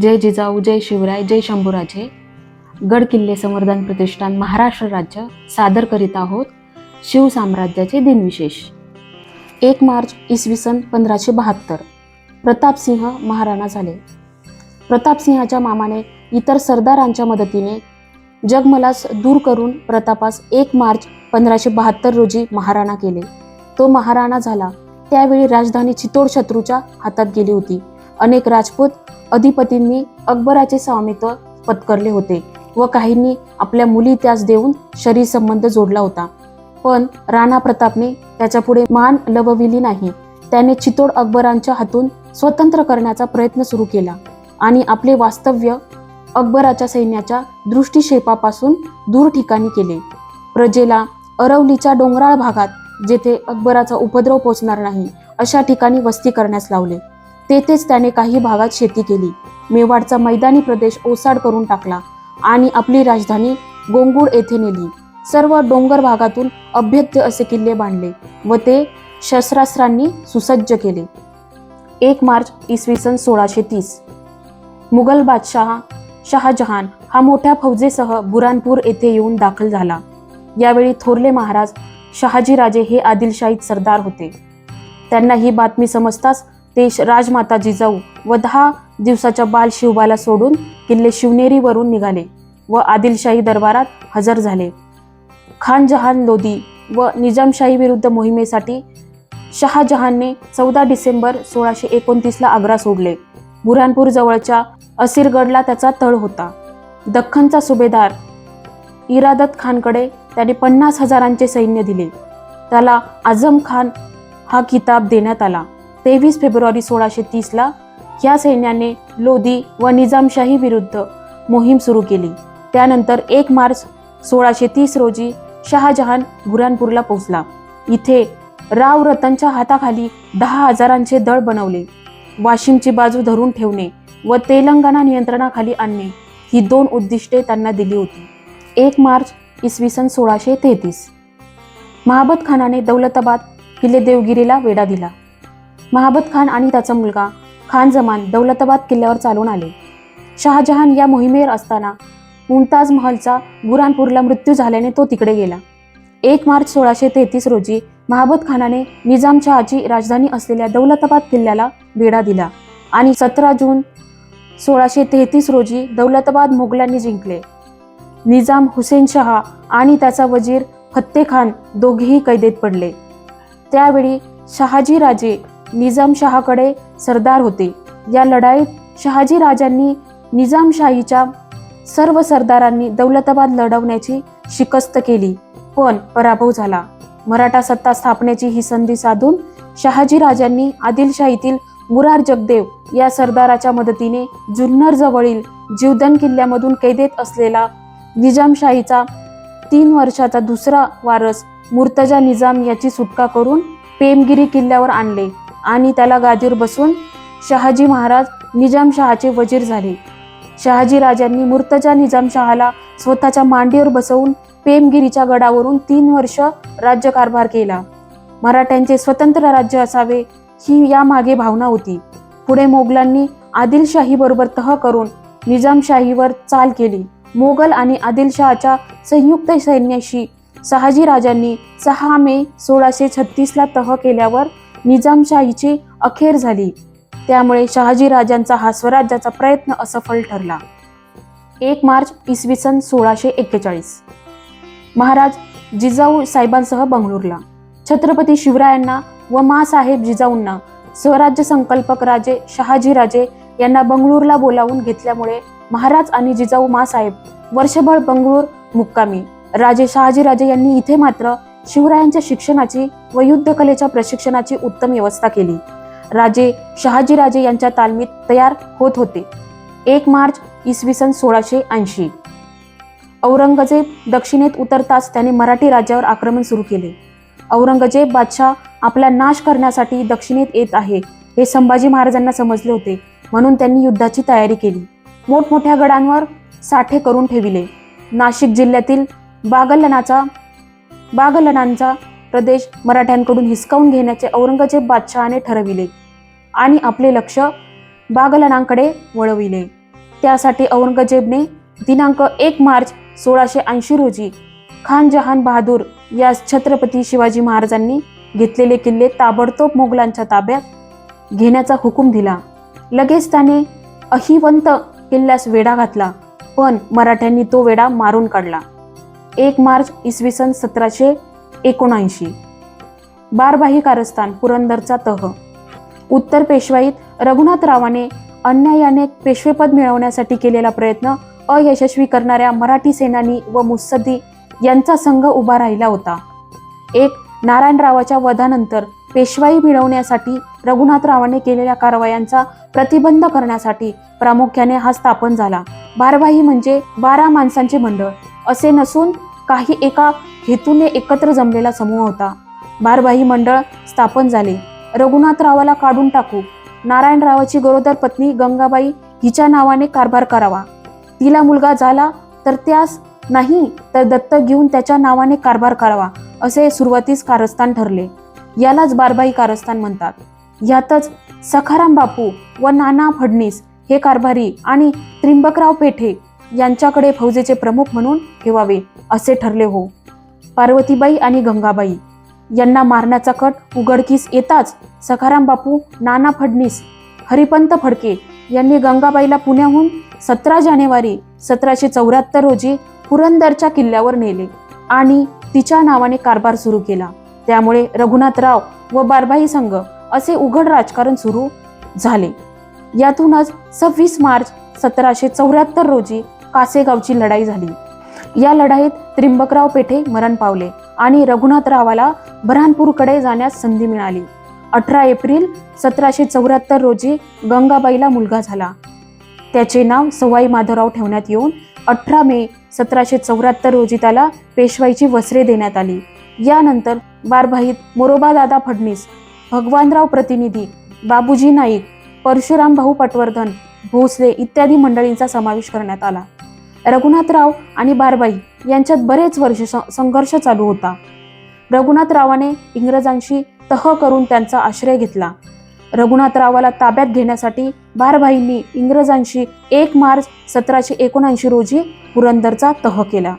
जय जिजाऊ जय शिवराय जय शंभूराजे. गड किल्ले संवर्धन प्रतिष्ठान महाराष्ट्र राज्य सादर करीत आहोत शिवसाम्राज्याचे दिनविशेष. एक मार्च इसवी सन पंधराशे बहात्तर. प्रतापसिंह महाराणा झाले. प्रतापसिंहाच्या मामाने इतर सरदारांच्या मदतीने जगमलास दूर करून प्रतापास एक मार्च पंधराशे बहात्तर रोजी महाराणा केले. तो महाराणा झाला. त्यावेळी राजधानी चितोड शत्रूच्या हातात गेली होती. अनेक राजपूत अधिपतींनी अकबराचे स्वामित्व पत्करले होते व काहींनी आपल्या मुली त्यास देऊन शरीर संबंध जोडला होता. पण राणा प्रतापने त्याच्यापुढे मान लवविली नाही. त्याने चितोड अकबरांच्या हातून स्वतंत्र करण्याचा प्रयत्न सुरू केला आणि आपले वास्तव्य अकबराच्या सैन्याच्या दृष्टिक्षेपापासून दूर ठिकाणी केले. प्रजेला अरवलीच्या डोंगराळ भागात जेथे अकबराचा उपद्रव पोचणार नाही अशा ठिकाणी वस्ती करण्यास लावले. तेथेच त्याने काही भागात शेती केली. मेवाडचा मैदानी प्रदेश ओसाड करून टाकला आणि आपली राजधानी गोंगूड येथे नेली. सर्व डोंगर भागातून अभ्यत्य असे किल्ले बांधले व ते शस्त्रास्त्रांनी सुसज्ज केले. एक मार्च इसवी सन सोळाशे तीस. मुघल बादशहा शहाजहान हा मोठ्या फौजेसह बुरानपूर येथे येऊन दाखल झाला. यावेळी थोरले महाराज शहाजीराजे हे आदिलशाहीत सरदार होते. त्यांना ही बातमी समजताच ते राजमाता जिजाऊ व दहा दिवसाच्या बाल शिवबाला सोडून किल्ले शिवनेरीवरून निघाले व आदिलशाही दरबारात हजर झाले. खानजहान लोधी व निजामशाही विरुद्ध मोहिमेसाठी शहाजहानने चौदा डिसेंबर सोळाशे एकोणतीसला आग्रा सोडले. बुऱ्हाणपूर जवळच्या असिरगडला त्याचा तळ होता. दख्खनचा सुभेदार इरादत खानकडे त्याने पन्नास हजारांचे सैन्य दिले. त्याला आझम खान हा किताब देण्यात आला. तेवीस फेब्रुवारी सोळाशे तीसला या सैन्याने लोधी व निजामशाही विरुद्ध मोहीम सुरू केली. त्यानंतर एक मार्च सोळाशे तीस रोजी शहाजहान बुऱ्हाणपूरला पोहोचला. इथे राव रतनच्या हाताखाली दहा हजारांचे दळ बनवले. वाशिमची बाजू धरून ठेवणे व तेलंगणा नियंत्रणाखाली आणणे ही दोन उद्दिष्टे त्यांना दिली होती. एक मार्च इसवी सन सोळाशे तेहतीस. महाबत खानाने दौलताबाद किल्ले देवगिरीला वेढा दिला. महाबत खान आणि त्याचा मुलगा खान जमान दौलताबाद किल्ल्यावर चालून आले. शहाजहान या मोहिमेवर असताना मुमताज महलचा बुरानपूरला मृत्यू झाल्याने तो तिकडे गेला. एक मार्च सोळाशे तेहतीस रोजी महाबत खानाने निजामशहाची राजधानी असलेल्या दौलताबाद किल्ल्याला वेढा दिला आणि सतरा जून सोळाशे तेहतीस रोजी दौलताबाद मोगलांनी जिंकले. निजाम हुसेन शहा आणि त्याचा वजीर फत्ते खान दोघेही कैदेत पडले. त्यावेळी शहाजी राजे निजामशहाकडे सरदार होते. या लढाईत शहाजी राजांनी निजामशाहीच्या सर्व सरदारांनी दौलताबाद लढवण्याची शिकस्त केली पण पराभव झाला. मराठा सत्ता स्थापनेची ही संधी साधून शहाजी राजांनी आदिलशाहीतील मुरार जगदेव या सरदाराच्या मदतीने जुन्नर जवळील जीवदन किल्ल्यामधून कैदेत असलेला निजामशाहीचा तीन वर्षाचा दुसरा वारस मुर्तजा निजाम याची सुटका करून पेमगिरी किल्ल्यावर आणले. आणि त्याला गादीवर बसून शहाजी महाराज निजामशहाचे वजीर झाले. शहाजी राजांनी मुर्तजा निजामशहाला स्वतःच्या मांडीवर बसवून पेमगिरीच्या गडावरून तीन वर्ष राज्यकारभार केला. मराठ्यांचे स्वतंत्र राज्य असावे ही यामागे भावना होती. पुढे मोगलांनी आदिलशाहीबरोबर तह करून निजामशाहीवर चाल केली. मोगल आणि आदिलशहाच्या संयुक्त सैन्याशी शहाजी राजांनी सहा मे सोळाशे छत्तीसला तह केल्यावर निजामशाहीची अखेर झाली. त्यामुळे शहाजी राजांचा हा स्वराज्याचा प्रयत्न असफल ठरला. एक मार्च इसवी सन सोळाशे एक्केचाळीस. महाराज जिजाऊ साहेबांसह बंगळूरला छत्रपती शिवरायांना व मासाहेब जिजाऊंना स्वराज्य संकल्पक राजे शहाजीराजे यांना बंगळूरला बोलावून घेतल्यामुळे महाराज आणि जिजाऊ मासाहेब वर्षभर बंगळूर मुक्कामी. राजे शहाजीराजे यांनी इथे मात्र शिवरायांच्या शिक्षणाची व युद्धकलेच्या प्रशिक्षणाची उत्तम व्यवस्था केली. राजे शहाजीराजे यांच्या तालमीत तयार होत होते. एक मार्च इसवी सन सोळाशे ऐंशी. औरंगजेब दक्षिणेत उतरताच त्याने मराठी राज्यावर आक्रमण सुरू केले. औरंगजेब बादशाह आपला नाश करण्यासाठी दक्षिणेत येत आहे हे संभाजी महाराजांना समजले होते. म्हणून त्यांनी युद्धाची तयारी केली. मोठमोठ्या गडांवर साठे करून ठेविले. नाशिक जिल्ह्यातील बागलनाचा बागलनांचा प्रदेश मराठ्यांकडून हिसकावून घेण्याचे औरंगजेब बादशहाने ठरविले आणि आपले लक्ष बागलनांकडे वळविले. त्यासाठी औरंगजेबने दिनांक एक मार्च सोळाशे ऐंशी रोजी खान जहान बहादूर या छत्रपती शिवाजी महाराजांनी घेतलेले किल्ले ताबडतोब मोगलांच्या ताब्यात घेण्याचा हुकूम दिला. लगेच त्याने अहिवंत किल्ल्यास वेढा घातला पण मराठ्यांनी तो वेढा मारून काढला. एक मार्च इसवी सन सतराशे एकोणऐंशी. बारबाही कारस्थान पुरंदरचा तह. उत्तर पेशवाईत रघुनाथरावाने अन्यायाने पेशवेपद मिळवण्यासाठी केलेला प्रयत्न अयशस्वी करणाऱ्या मराठी सेनानी व मुस्सद्दी यांचा संघ उभा राहिला होता. एक नारायणरावाच्या वधानंतर पेशवाई मिळवण्यासाठी रघुनाथरावाने केलेल्या कारवायांचा प्रतिबंध करण्यासाठी प्रामुख्याने हा स्थापन झाला. बारबाही म्हणजे बारा माणसांचे मंडळ असे नसून काही एका हेतूने एकत्र जमलेला समूह होता. बारबाही मंडळ स्थापन झाले. रघुनाथरावाला काढून टाकू. नारायणरावाची गरोदर पत्नी गंगाबाई हिच्या नावाने कारभार करावा. तिला मुलगा झाला तर त्यास नाही तर दत्तक घेऊन त्याच्या नावाने कारभार करावा असे सुरुवातीस कारस्थान ठरले. यालाच बारबाई कारस्थान म्हणतात. यातच सखाराम बापू व नाना फडणीस हे कारभारी आणि त्रिंबकराव पेठे यांच्याकडे फौजेचे प्रमुख म्हणून ठेवावे. असे ठरले हो. पार्वतीबाई आणि गंगाबाई यांना मारण्याचा कट उघडकीस येताच सखाराम बापू नाना फडणीस हरिपंत फडके यांनी गंगाबाईला पुण्याहून सतरा जानेवारी सतराशे चौऱ्याहत्तर रोजी पुरंदरच्या किल्ल्यावर नेले आणि तिच्या नावाने कारभार सुरू केला. त्यामुळे रघुनाथराव व बारबाई संघ असे उघड राजकारण सुरू झाले. यातूनच सव्वीस मार्च सतराशे चौऱ्याहत्तर रोजी कासेगावची लढाई झाली. या लढाईत त्रिंबकराव पेठे मरण पावले आणि रघुनाथरावाला बऱ्हाणपूरकडे जाण्यास संधी मिळाली. अठरा एप्रिल सतराशे चौऱ्याहत्तर रोजी गंगाबाईला मुलगा झाला. त्याचे नाव सवाई माधवराव ठेवण्यात येऊन अठरा मे सतराशे चौऱ्याहत्तर रोजी त्याला पेशवाईची वस्त्रे देण्यात आली. यानंतर बारभाईत मोरोबादादा फडणीस भगवानराव प्रतिनिधी बाबूजी नाईक परशुराम भाऊ पटवर्धन भोसले इत्यादी मंडळींचा समावेश करण्यात आला. रघुनाथराव आणि बारबाई यांच्यात बरेच वर्ष संघर्ष चालू होता. रघुनाथरावाने इंग्रजांशी तह करून त्यांचा आश्रय घेतला. रघुनाथरावाला ताब्यात घेण्यासाठी बारभाईंनी इंग्रजांशी एक मार्च सतराशे एकोणऐंशी रोजी पुरंदरचा तह केला.